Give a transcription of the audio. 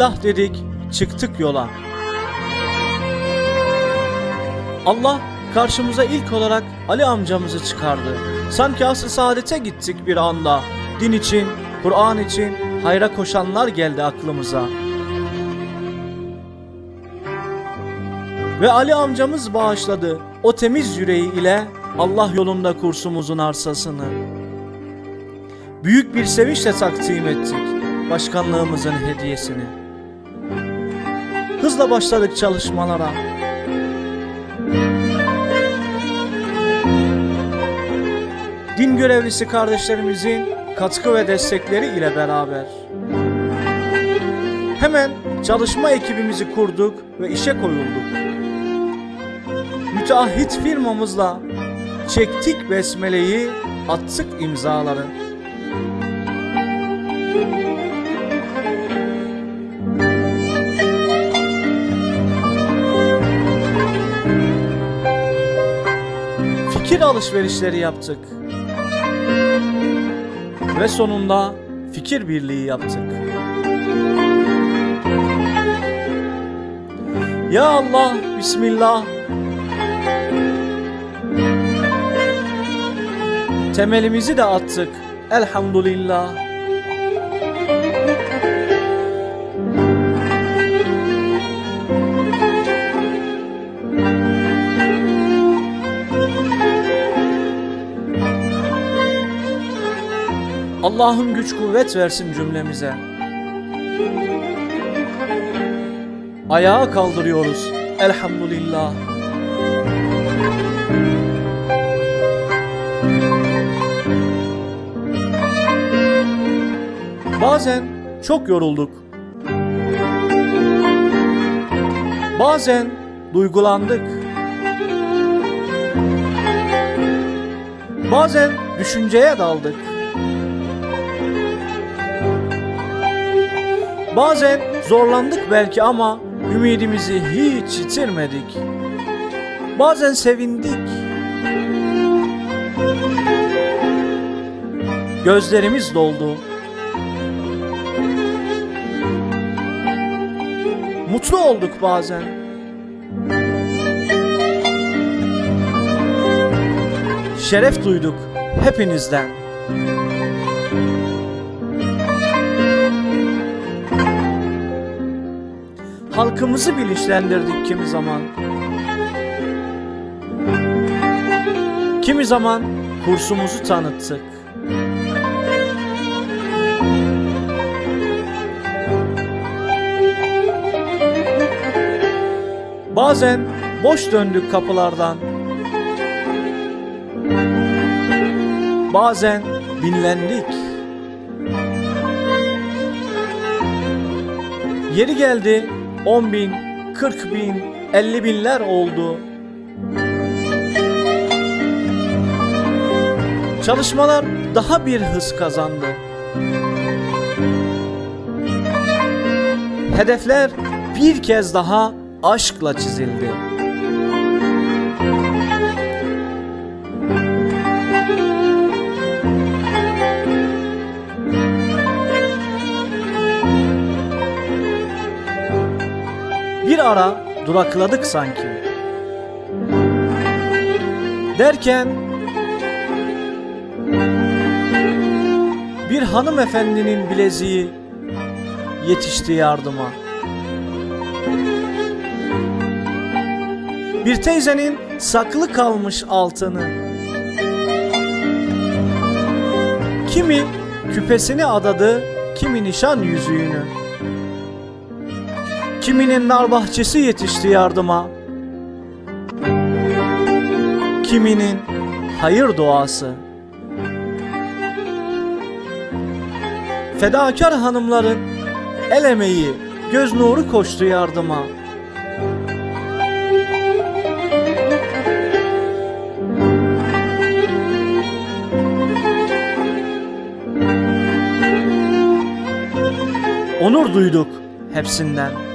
Bismillah dedik, çıktık yola. Allah karşımıza ilk olarak Ali amcamızı çıkardı. Sanki asr saadete gittik bir anda. Din için, Kur'an için hayra koşanlar geldi aklımıza. Ve Ali amcamız bağışladı o temiz yüreği ile Allah yolunda kursumuzun arsasını. Büyük bir sevinçle takdim ettik başkanlığımızın hediyesini. Hızla başladık çalışmalara. Din görevlisi kardeşlerimizin katkı ve destekleri ile beraber hemen çalışma ekibimizi kurduk ve işe koyulduk. Müteahhit firmamızla çektik besmeleyi, attık imzaları. Alışverişleri yaptık. Ve sonunda fikir birliği yaptık. Ya Allah, Bismillah. Temelimizi de attık. Elhamdülillah. Allah'ım güç kuvvet versin cümlemize. Ayağa kaldırıyoruz. Elhamdülillah. Bazen çok yorulduk. Bazen duygulandık. Bazen düşünceye daldık. Bazen zorlandık belki ama ümidimizi hiç yitirmedik. Bazen sevindik. Gözlerimiz doldu. Mutlu olduk bazen. Şeref duyduk hepinizden. Halkımızı bilinçlendirdik kimi zaman. Kimi zaman kursumuzu tanıttık. Bazen boş döndük kapılardan. Bazen binlendik. Yeri geldi 10 bin, 40 bin, 50 binler oldu. Çalışmalar daha bir hız kazandı. Hedefler bir kez daha aşkla çizildi. Bir ara durakladık sanki. Derken bir hanımefendinin bileziği yetişti yardıma. Bir teyzenin saklı kalmış altını. Kimi küpesini adadı, kimi nişan yüzüğünü. Kiminin nar bahçesi yetişti yardıma. Kiminin hayır duası. Fedakar hanımların el emeği, göz nuru koştu yardıma. Onur duyduk hepsinden.